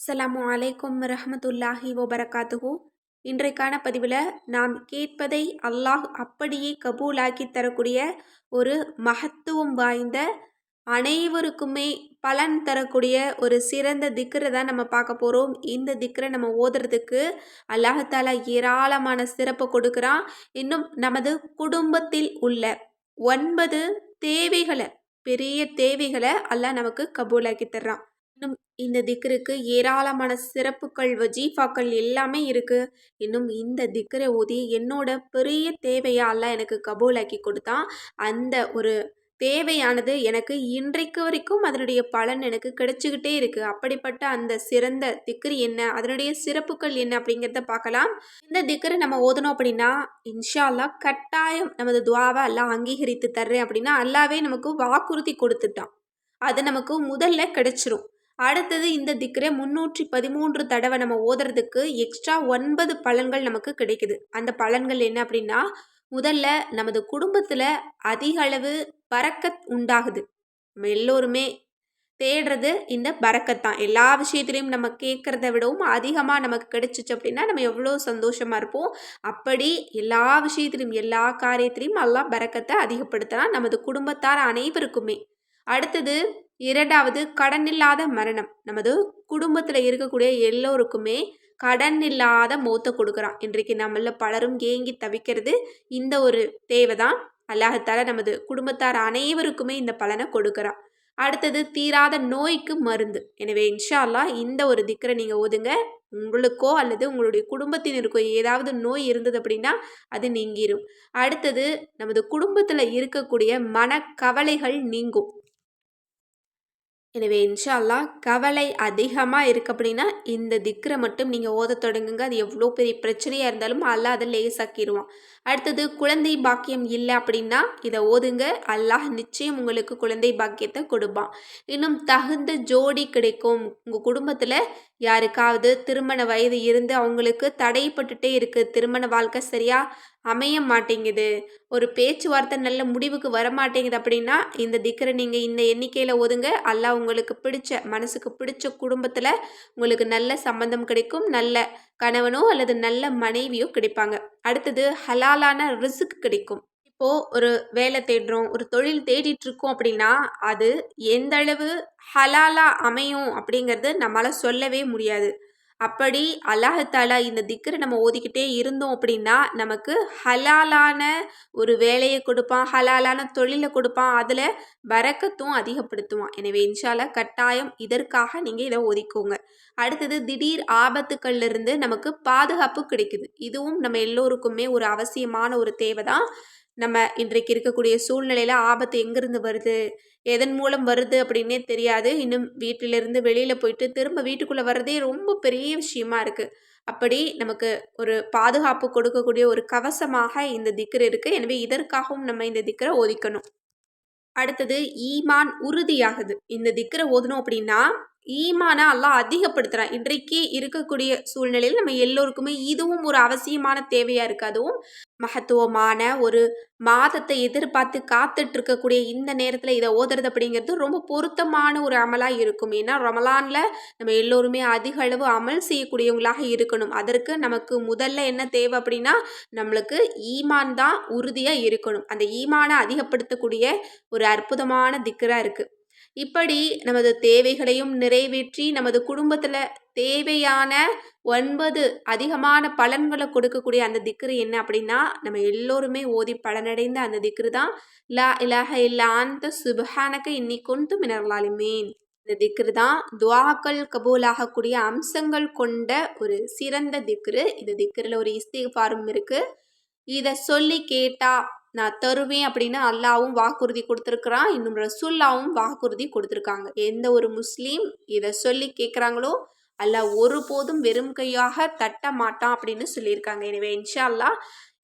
அஸ்லாம் அலைக்கும் ரஹமத்துல்லாஹி வபரகாத்துஹு. இன்றைக்கான பதிவில் நாம் கேட்பதை அல்லாஹ் அப்படியே கபூலாக்கி தரக்கூடிய ஒரு மகத்துவம் வாய்ந்த அனைவருக்குமே பலன் தரக்கூடிய ஒரு சிறந்த திக்கரை தான் நம்ம பார்க்க போகிறோம் இந்த திக்கரை நம்ம ஓதுறதுக்கு அல்லாஹாலா ஏராளமான சிறப்பு கொடுக்குறான். இன்னும் நமது குடும்பத்தில் உள்ள ஒன்பது தேவைகளை பெரிய தேவைகளை அல்லாஹ் நமக்கு கபூலாக்கி தர்றான். இன்னும் இந்த திக்ருக்கு ஏராளமான சிறப்புகள் வஜீஃபாக்கள் எல்லாமே இருக்குது இன்னும் இந்த திக்கரை ஓதி என்னோட பெரிய தேவையாக எனக்கு கபூலாக்கி கொடுத்தான் அந்த ஒரு தேவையானது எனக்கு இன்றைக்கு வரைக்கும் அதனுடைய பலன் எனக்கு கிடைச்சிக்கிட்டே இருக்குது அப்படிப்பட்ட அந்த சிறந்த திக்ரு என்ன அதனுடைய சிறப்புகள் என்ன அப்படிங்கிறத பார்க்கலாம். இந்த திக்கரை நம்ம ஓதணும் அப்படின்னா இன்ஷா அல்லா கட்டாயம் நமது துவாவை எல்லாம் அங்கீகரித்து தர்றேன் அப்படின்னா அல்லாவே நமக்கு வாக்குறுதி கொடுத்துட்டான். அது நமக்கு முதல்ல கிடைச்சிரும். அடுத்தது இந்த திக்கரை முன்னூற்றி பதிமூன்று தடவை நம்ம ஓதுறதுக்கு எக்ஸ்ட்ரா ஒன்பது பலன்கள் நமக்கு கிடைக்குது. அந்த பலன்கள் என்ன அப்படின்னா முதல்ல நமது குடும்பத்தில் அதிக அளவு பறக்கத் உண்டாகுது. நம்ம எல்லோருமே தேடுறது இந்த பறக்கத்தான் எல்லா விஷயத்துலையும் நம்ம கேட்குறத விடவும் அதிகமாக நமக்கு கிடைச்சிச்சு அப்படின்னா நம்ம எவ்வளோ சந்தோஷமாக இருப்போம். அப்படி எல்லா விஷயத்துலையும் எல்லா காரியத்திலையும் எல்லாம் பறக்கத்தை அதிகப்படுத்தலாம் நமது குடும்பத்தார் அனைவருக்குமே. அடுத்தது இரண்டாவது கடன் இல்லாத மரணம். நமது குடும்பத்தில் இருக்கக்கூடிய எல்லோருக்குமே கடன் இல்லாத மூத்த கொடுக்குறான். இன்றைக்கு நம்மள பலரும் ஏங்கி தவிக்கிறது இந்த ஒரு தேவை தான் அல்லாஹத்தால நமது குடும்பத்தார் அனைவருக்குமே இந்த பலனை கொடுக்குறான். அடுத்தது தீராத நோய்க்கு மருந்து. எனவே இன்ஷா அல்லா இந்த ஒரு திக்கரை நீங்கள் ஓதுங்க. உங்களுக்கோ அல்லது உங்களுடைய குடும்பத்தினருக்கோ ஏதாவது நோய் இருந்தது அப்படின்னா அது நீங்கிரும். அடுத்தது நமது குடும்பத்தில் இருக்கக்கூடிய மனக்கவலைகள் நீங்கும். எனவே இன்ஷா அல்லா கவலை அதிகமாக இருக்குது அப்படின்னா இந்த திக்ரை மட்டும் நீங்கள் ஓத தொடங்குங்க. அது எவ்வளோ பெரிய பிரச்சனையாக இருந்தாலும் அல்லா அதை லேசாக்கிடுவான் அடுத்தது குழந்தை பாக்கியம் இல்லை அப்படின்னா இதை ஓதுங்க. அல்லாஹ் நிச்சயம் உங்களுக்கு குழந்தை பாக்கியத்தை கொடுப்பான். இன்னும் தகுந்த ஜோடி கிடைக்கும். உங்கள் குடும்பத்தில் யாருக்காவது திருமண வயது இருந்து அவங்களுக்கு தடைப்பட்டுட்டே இருக்குது திருமண வாழ்க்கை சரியாக அமைய மாட்டேங்குது. ஒரு பேச்சுவார்த்தை நல்ல முடிவுக்கு வர மாட்டேங்குது அப்படின்னா இந்த திக்கரை நீங்கள் இந்த எண்ணிக்கையில் ஒதுங்க. அல்லாஹ் உங்களுக்கு பிடிச்ச மனசுக்கு பிடிச்ச குடும்பத்தில் உங்களுக்கு நல்ல சம்பந்தம் கிடைக்கும். நல்ல கணவனோ அல்லது நல்ல மனைவியோ கிடைப்பாங்க. அடுத்தது ஹலாலான ரிசுக்கு கிடைக்கும். இப்போது ஒரு வேலை தேடுறோம் ஒரு தொழில் தேடிட்டுருக்கோம் அப்படின்னா அது எந்த அளவு ஹலாலாக அமையும் அப்படிங்கிறது நம்மளால் சொல்லவே முடியாது. அப்படி அல்லாஹாலா இந்த திக்கரை நம்ம ஓதிக்கிட்டே இருந்தோம் அப்படின்னா நமக்கு ஹலாலான ஒரு வேலையை கொடுப்பான் ஹலாலான தொழிலை கொடுப்பான் அதில் வரக்கத்தும் அதிகப்படுத்துவான். எனவே இன்ஷால கட்டாயம் இதற்காக நீங்கள் இதை ஒதுக்கோங்க அடுத்தது திடீர் ஆபத்துக்கள்லேருந்து நமக்கு பாதுகாப்பு கிடைக்குது. இதுவும் நம்ம எல்லோருக்குமே ஒரு அவசியமான ஒரு தேவை தான் நம்ம இன்றைக்கு இருக்கக்கூடிய சூழ்நிலையில் ஆபத்து எங்கேருந்து வருது? எதன் மூலம் வருது அப்படின்னே தெரியாது. இன்னும் வீட்டிலிருந்து வெளியில் போயிட்டு திரும்ப வீட்டுக்குள்ளே வர்றதே ரொம்ப பெரிய விஷயமா இருக்குது அப்படி நமக்கு ஒரு பாதுகாப்பு கொடுக்கக்கூடிய ஒரு கவசமாக இந்த திக்கர் இருக்குது எனவே இதற்காகவும் நம்ம இந்த திக்கரை ஒதுக்கணும். அடுத்தது ஈமான் உறுதியாகுது. இந்த திக்கரை ஓதணும் அப்படின்னா ஈமான அல்லாஹ் அதிகப்படுத்துகிறான் இன்றைக்கு இருக்கக்கூடிய சூழ்நிலையில் நம்ம எல்லோருக்குமே இதுவும் ஒரு அவசியமான தேவையாக இருக்குது அதுவும் மகத்துவமான ஒரு மாதத்தை எதிர்பார்த்து காத்துட்டு இருக்கக்கூடிய இந்த நேரத்தில் இதை ஓதுறது அப்படிங்கிறது ரொம்ப பொருத்தமான ஒரு அமலாக இருக்கும். ஏன்னா ரமலானில் நம்ம எல்லோருமே அதிக அளவு அமல் செய்யக்கூடியவங்களாக இருக்கணும். அதற்கு நமக்கு முதல்ல என்ன தேவை அப்படின்னா நம்மளுக்கு ஈமான் தான் உறுதியாக இருக்கணும். அந்த ஈமானை அதிகப்படுத்தக்கூடிய ஒரு அற்புதமான திக்கராக இருக்குது இப்படி நமது தேவைகளையும் நிறைவேற்றி நமது குடும்பத்தில் தேவையான ஒன்பது அதிகமான பலன்களை கொடுக்கக்கூடிய அந்த திக்ரு என்ன அப்படின்னா நம்ம எல்லோருமே ஓதி பலனடைந்த அந்த திக்ரு தான் லா இலாஹ இல்லாந்த சுபஹானக்க இன்னி கொண்டு மினர்லாலுமேன். இந்த திக்ரு தான் துவாக்கள் கபூலாகக்கூடிய அம்சங்கள் கொண்ட ஒரு சிறந்த திக்ரு. இந்த திக்ரில் ஒரு இஸ்திஃபாரும் இருக்குது இதை சொல்லி கேட்டால் நான் தருவேன் அப்படின்னு அல்லாவும் வாக்குறுதி கொடுத்துருக்குறான். இன்னும் ரசுல்லாவும் வாக்குறுதி கொடுத்துருக்காங்க. எந்த ஒரு முஸ்லீம் இதை சொல்லி கேட்குறாங்களோ அல்லாஹ் ஒருபோதும் வெறும் கையாக தட்ட மாட்டான் அப்படின்னு சொல்லியிருக்காங்க. எனவே இன்ஷா அல்லா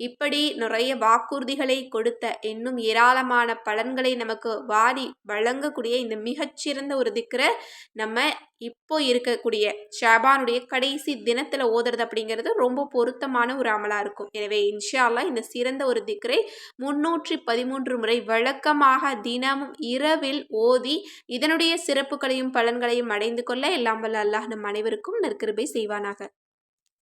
இப்படி நிறைய வாக்குறுதிகளை கொடுத்த இன்னும் ஏராளமான பலன்களை நமக்கு வாரி வழங்கக்கூடிய இந்த மிகச்சிறந்த ஒரு திக்கரை நம்ம இப்போ இருக்கக்கூடிய ஷாபானுடைய கடைசி தினத்தில் ஓதுறது அப்படிங்கிறது ரொம்ப பொருத்தமான ஒரு அமலாக இருக்கும். எனவே இன்ஷால்லா இந்த சிறந்த ஒரு திக்கரை முன்னூற்றி பதிமூன்று முறை வழக்கமாக தினமும் இரவில் ஓதி இதனுடைய சிறப்புகளையும் பலன்களையும் அடைந்து கொள்ள எல்லாம் வல்ல அல்லாஹ் நம் அனைவருக்கும் நற்கிருபை செய்வானாக.